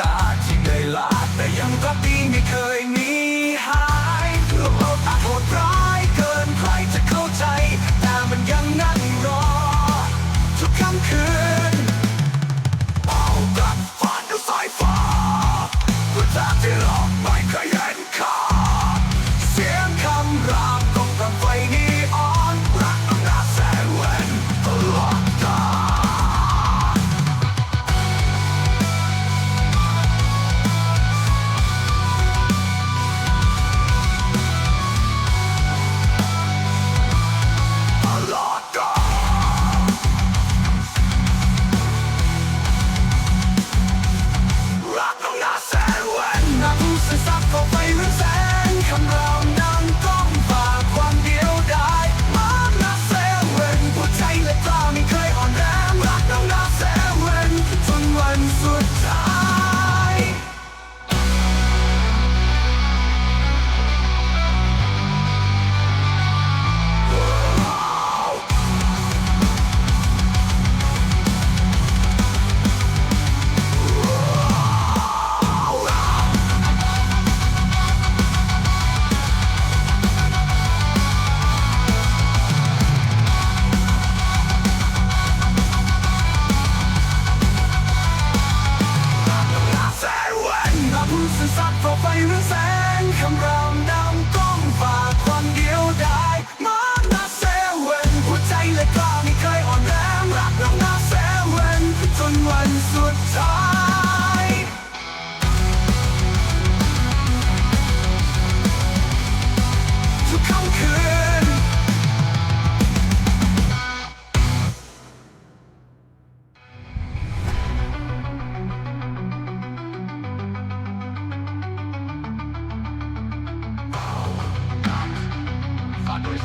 ตาที่เคยล้าแต่ยังก็ตีไม่เคยมี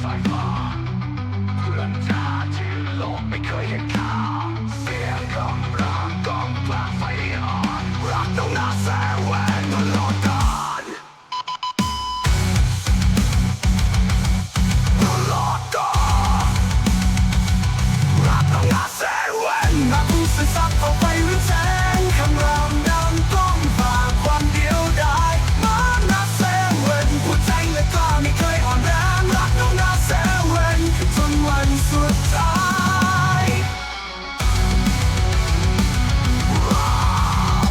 สาฟ้าเพื่อนชาที่โลกไม่เคยเห็นค่าเสียงอำรังกองกลางไฟอ่อนรักต้องน่าแสวง